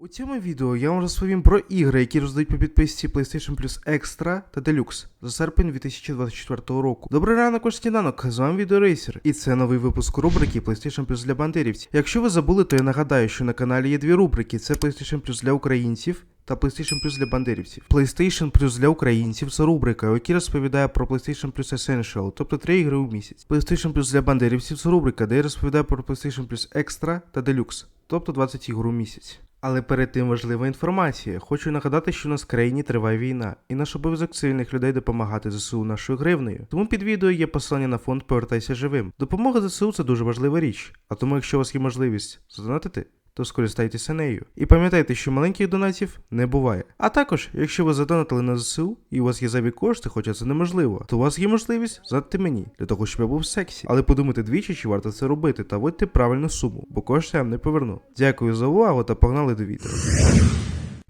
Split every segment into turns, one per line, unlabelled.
У цьому відео я вам розповім про ігри, які роздають по підписці PlayStation Plus Extra та Deluxe за серпень 2024 року. Добрий ранок, ваш сніданок, з вами Відеорейсер, і це новий випуск рубрики PlayStation Plus для бандерівців. Якщо ви забули, то я нагадаю, що на каналі є дві рубрики: це PlayStation Plus для українців. Та PlayStation Plus для бандерівців. PlayStation Plus для українців це рубрика, у розповідає про PlayStation Plus Essential, тобто три ігри у місяць. PlayStation Plus для бандерівців це рубрика, де я розповідаю про PlayStation Plus Extra та Deluxe, тобто 20 ігор у місяць. Але перед тим важлива інформація. Хочу нагадати, що у нас в країні триває війна, і наш обов'язок цивільних людей допомагати ЗСУ нашою гривнею. Тому під відео є посилання на фонд Повертайся живим. Допомога ЗСУ це дуже важлива річ. А тому, якщо у вас є можливість задонатити, то скористайтеся нею. І пам'ятайте, що маленьких донатів не буває. А також, якщо ви задонатили на ЗСУ і у вас є зайві кошти, хоча це неможливо, то у вас є можливість задати мені для того, щоб я був в сексі. Але подумайте двічі, чи варто це робити, та вводьте правильну суму, бо кошти я вам не поверну. Дякую за увагу та погнали до відео.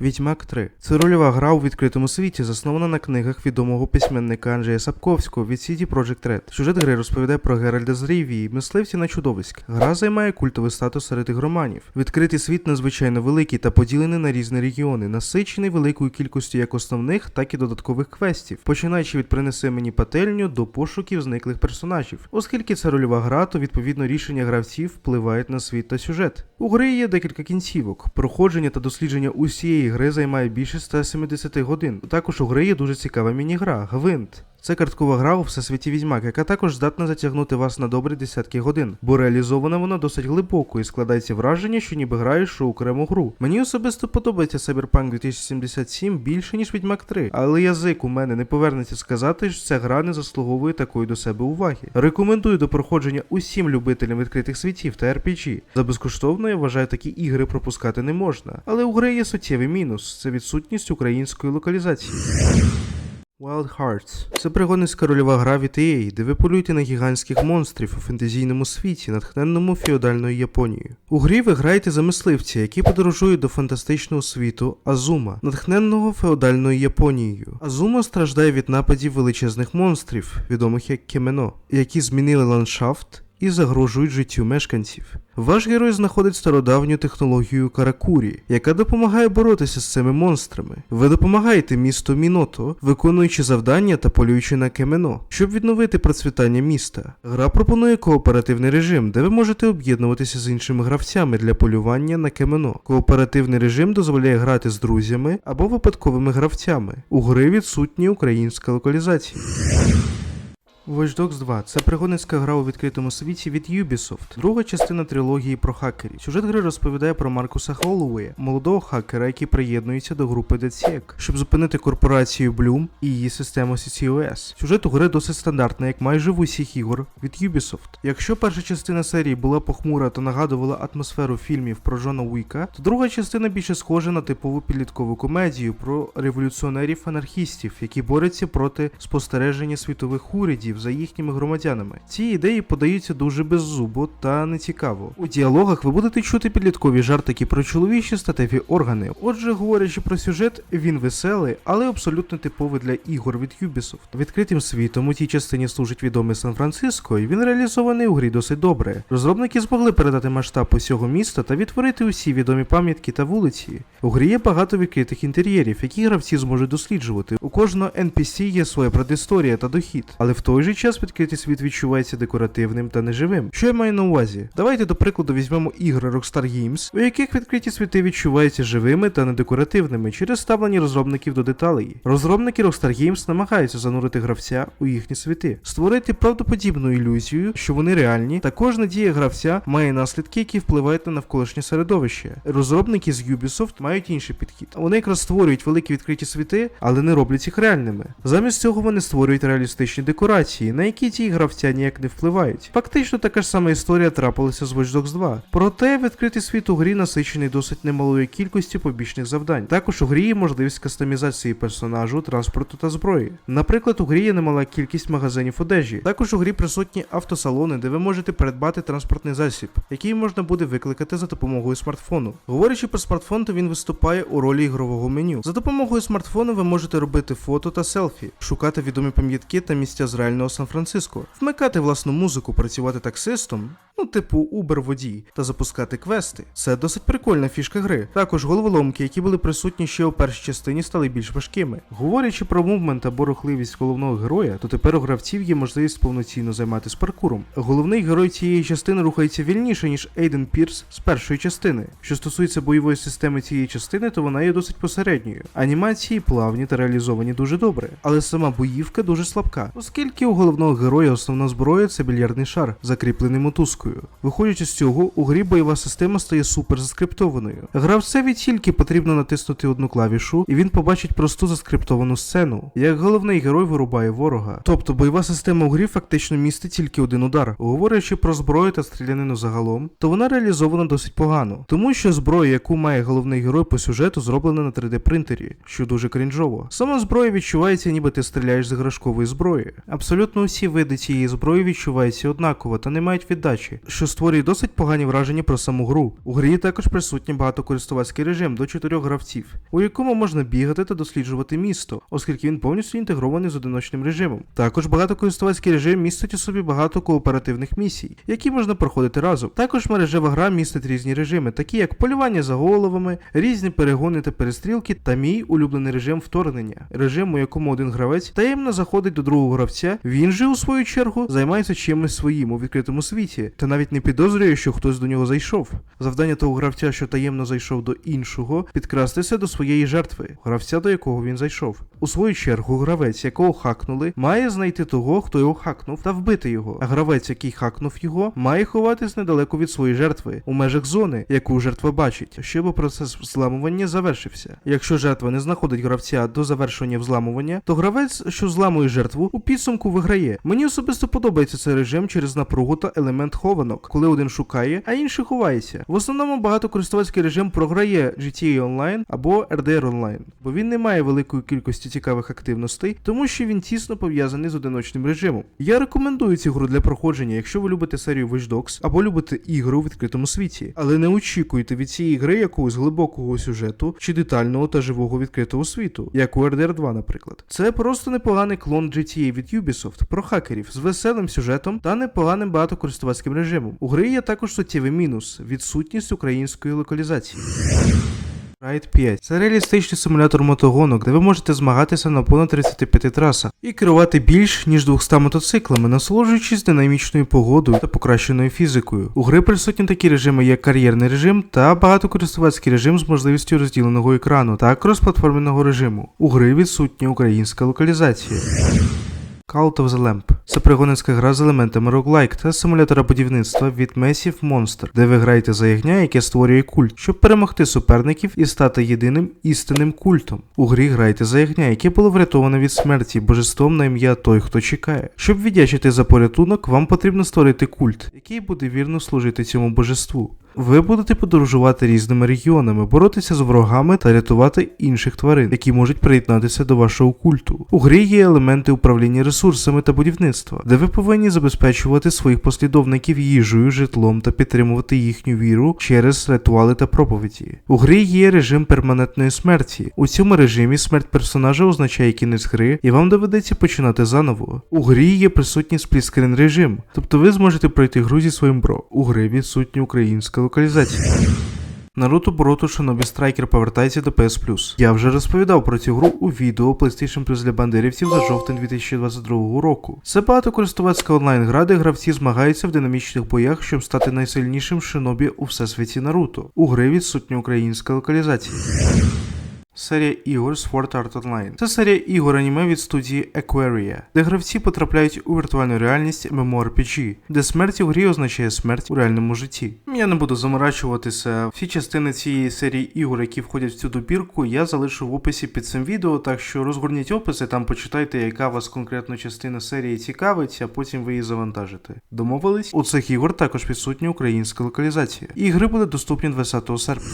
Відьмак 3. Це рольова гра у відкритому світі, заснована на книгах відомого письменника Анджея Сапковського від CD Projekt Red. Сюжет гри розповідає про Геральда з Рівії, мисливці на чудовиськ. Гра займає культовий статус серед ігроманів. Відкритий світ надзвичайно великий та поділений на різні регіони, насичений великою кількістю як основних, так і додаткових квестів, починаючи від принеси мені пательню до пошуків зниклих персонажів. Оскільки це рольова гра, то відповідно рішення гравців впливають на світ та сюжет. У гри є декілька кінцівок. Проходження та дослідження усієї гри займає більше 170 годин. Також у гри є дуже цікава міні-гра Гвинт. Це карткова гра у всесвіті відьмак, яка також здатна затягнути вас на добрі десятки годин, бо реалізована вона досить глибоко і складається враження, що ніби граєш у окрему гру. Мені особисто подобається Cyberpunk 2077 більше ніж Відьмак 3, але язик у мене не повернеться сказати, що ця гра не заслуговує такої до себе уваги. Рекомендую до проходження усім любителям відкритих світів та RPG. За безкоштовно я вважаю такі ігри пропускати не можна, але у гри є суттєвий мінус це відсутність української локалізації. Wild Hearts це пригодницька рольова гра від EA, де ви полюєте на гігантських монстрів у фентезійному світі, натхненному феодальною Японією. У грі ви граєте за мисливця, які подорожують до фантастичного світу Азума, натхненного феодальною Японією. Азума страждає від нападів величезних монстрів, відомих як кемено, які змінили ландшафт і загрожують життю мешканців. Ваш герой знаходить стародавню технологію Каракурі, яка допомагає боротися з цими монстрами. Ви допомагаєте місту Міното, виконуючи завдання та полюючи на кемено, щоб відновити процвітання міста. Гра пропонує кооперативний режим, де ви можете об'єднуватися з іншими гравцями для полювання на кемено. Кооперативний режим дозволяє грати з друзями або випадковими гравцями. У гри відсутні українська локалізація. Watch Dogs 2 це пригодницька гра у відкритому світі від Ubisoft, друга частина трилогії про хакерів. Сюжет гри розповідає про Маркуса Холлоуея, молодого хакера, який приєднується до групи DedSec, щоб зупинити корпорацію Bloom і її систему CCOS. Сюжет у гри досить стандартний, як майже в усіх ігор від Ubisoft. Якщо перша частина серії була похмура та нагадувала атмосферу фільмів про Джона Уіка, то друга частина більше схожа на типову підліткову комедію про революціонерів-анархістів, які борються проти спостереження світових урядів за їхніми громадянами. Ці ідеї подаються дуже беззубо та нецікаво. У діалогах ви будете чути підліткові жартики про чоловічі статеві органи. Отже, говорячи про сюжет, він веселий, але абсолютно типовий для ігор від Ubisoft. Відкритим світом у тій частині служить відомий Сан-Франциско, і він реалізований у грі досить добре. Розробники змогли передати масштаб усього міста та відтворити усі відомі пам'ятки та вулиці. У грі є багато відкритих інтер'єрів, які гравці зможуть досліджувати. У кожного NPC є своя предісторія та дохід, але в той же час відкритий світ відчувається декоративним та неживим. Що я маю на увазі? Давайте до прикладу візьмемо ігри Rockstar Games, у яких відкриті світи відчуваються живими та недекоративними через ставлення розробників до деталей. Розробники Rockstar Games намагаються занурити гравця у їхні світи, створити правдоподібну ілюзію, що вони реальні, та кожна дія гравця має наслідки, які впливають на навколишнє середовище. Розробники з Ubisoft мають інший підхід. Вони якраз створюють великі відкриті світи, але не роблять їх реальними. Замість цього вони створюють реалістичні декорації, на які ті гравця ніяк не впливають. Фактично така ж сама історія трапилася з Watch Dogs 2. Проте відкритий світ у грі насичений досить немалою кількістю побічних завдань. Також у грі є можливість кастомізації персонажу, транспорту та зброї. Наприклад, у грі є немала кількість магазинів одежі. Також у грі присутні автосалони, де ви можете придбати транспортний засіб, який можна буде викликати за допомогою смартфону. Говорячи про смартфон, то він виступає у ролі ігрового меню. За допомогою смартфону ви можете робити фото та селфі, шукати відомі пам'ятки та місця з реального реального Сан-Франциско, вмикати власну музику, працювати таксистом, ну типу Uber водій, та запускати квести. Це досить прикольна фішка гри. Також головоломки, які були присутні ще у першій частині, стали більш важкими. Говорячи про мувмент або рухливість головного героя, то тепер у гравців є можливість повноцінно займатися паркуром. Головний герой цієї частини рухається вільніше, ніж Ейден Пірс з першої частини. Що стосується бойової системи цієї частини, то вона є досить посередньою. Анімації плавні та реалізовані дуже добре, але сама боївка дуже слабка, оскільки у головного героя основна зброя це більярдний шар, закріплений мотузкою. Виходячи з цього, у грі бойова система стає супер заскриптованою. Гравцеві тільки потрібно натиснути одну клавішу, і він побачить просту заскриптовану сцену, як головний герой вирубає ворога. Тобто бойова система у грі фактично містить тільки один удар. Говорячи про зброю та стрілянину загалом, то вона реалізована досить погано, тому що зброя, яку має головний герой по сюжету, зроблена на 3D принтері, що дуже крінжово. Сама зброя відчувається, ніби ти стріляєш з іграшкової зброї. Абсолютно усі види цієї зброї відчуваються однаково та не мають віддачі, що створює досить погані враження про саму гру. У грі також присутній багатокористувацький режим до 4 гравців, у якому можна бігати та досліджувати місто, оскільки він повністю інтегрований з одиночним режимом. Також багатокористувацький режим містить у собі багато кооперативних місій, які можна проходити разом. Також мережева гра містить різні режими, такі як полювання за головами, різні перегони та перестрілки, та мій улюблений режим вторгнення, режим, у якому один гравець таємно заходить до другого гравця. Він же, у свою чергу, займається чимось своїм у відкритому світі, та навіть не підозрює, що хтось до нього зайшов. Завдання того гравця, що таємно зайшов до іншого, підкрастися до своєї жертви, гравця, до якого він зайшов. У свою чергу, гравець, якого хакнули, має знайти того, хто його хакнув, та вбити його. А гравець, який хакнув його, має ховатись недалеко від своєї жертви, у межах зони, яку жертва бачить, щоб процес взламування завершився. Якщо жертва не знаходить гравця до завершення взламування, то гравець, що зламує жертву, у підсумку виграє. Мені особисто подобається цей режим через напругу та елемент хованок, коли один шукає, а інший ховається. В основному багатокористувацький режим програє GTA Online або RDR Online, бо він не має великої кількості цікавих активностей, тому що він тісно пов'язаний з одиночним режимом. Я рекомендую цю гру для проходження, якщо ви любите серію Watch Dogs або любите ігри у відкритому світі, але не очікуйте від цієї гри якогось глибокого сюжету чи детального та живого відкритого світу, як у RDR 2, наприклад. Це просто непоганий клон GTA від Ubisoft про хакерів з веселим сюжетом та непоганим багатокористувацьким режимом. У гри є також суттєвий мінус відсутність української локалізації. Ride 5 це реалістичний симулятор мотогонок, де ви можете змагатися на понад 35 трасах і керувати більш ніж 200 мотоциклами, насолоджуючись динамічною погодою та покращеною фізикою. У гри присутні такі режими, як кар'єрний режим та багатокористувацький режим з можливістю розділеного екрану та кросплатформеного режиму. У гри відсутня українська локалізація. Cult of the Lamp це пригодницька гра з елементами роглайк та симулятора будівництва від Massive Monster, де ви граєте за ягня, яке створює культ, щоб перемогти суперників і стати єдиним істинним культом. У грі граєте за ягня, яке було врятоване від смерті божеством на ім'я той, хто чекає. Щоб віддячити за порятунок, вам потрібно створити культ, який буде вірно служити цьому божеству. Ви будете подорожувати різними регіонами, боротися з ворогами та рятувати інших тварин, які можуть приєднатися до вашого культу. У грі є елементи управління ресурсами та будівництва, де ви повинні забезпечувати своїх послідовників їжею, житлом та підтримувати їхню віру через ритуали та проповіді. У грі є режим перманентної смерті. У цьому режимі смерть персонажа означає кінець гри, і вам доведеться починати заново. У грі є присутній спліскрін режим, тобто ви зможете пройти гру зі своїм бро. У гри відсутня українська локалізація. Наруто Боруто Shinobi Striker повертається до PS Plus. Я вже розповідав про цю гру у відео PlayStation Plus для бандерівців за жовтень 2022 року. Це багатокористувацька онлайн-гра, де гравці змагаються в динамічних боях, щоб стати найсильнішим шинобі у всесвіті Наруто. У гри відсутня українська локалізація. Серія ігор Sword Art Online. Це серія ігор аніме від студії Aquaria, де гравці потрапляють у віртуальну реальність MMORPG, де смерть у грі означає смерть у реальному житті. Я не буду заморачуватися. Всі частини цієї серії ігор, які входять в цю добірку, я залишу в описі під цим відео, так що розгорніть описи, там почитайте, яка вас конкретно частина серії цікавить, а потім ви її завантажите. Домовились? У цих ігор також відсутня українська локалізація. Ігри будуть доступні 20 серпня.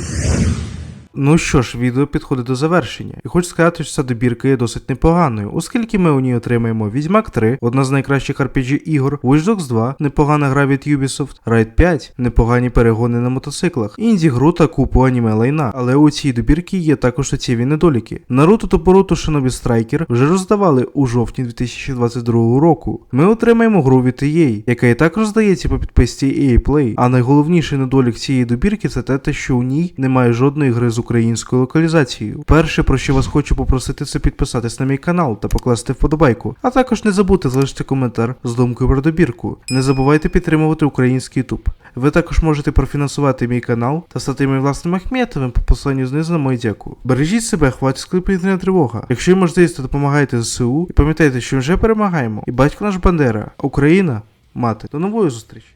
Ну що ж, відео підходить до завершення, і хочу сказати, що ця добірка є досить непоганою, оскільки ми у ній отримаємо Відьмак 3, одна з найкращих RPG ігор, Watch Dogs 2, непогана гра від Ubisoft, Raid 5, непогані перегони на мотоциклах, інді гру та купу аніме лайна. Але у цій добірці є також суттєві недоліки. Наруто та Боруто Shinobi Striker вже роздавали у жовтні 2022 року. Ми отримаємо гру від EA, яка і так роздається по підписці EA Play. А найголовніший недолік цієї добірки це те, що у ній немає жодної гри з українською локалізацією. Перше, про що вас хочу попросити, це підписатись на мій канал та покласти вподобайку. А також не забудьте залишити коментар з думкою про добірку. Не забувайте підтримувати український YouTube. Ви також можете профінансувати мій канал та стати моїм власним Ахметовим по посиланню знизу на мою дяку. Бережіть себе, хватить склепити тривога. Якщо є можливість, то допомагайте ЗСУ і пам'ятайте, що вже перемагаємо. І батько наш Бандера, Україна мати. До нової зустрічі!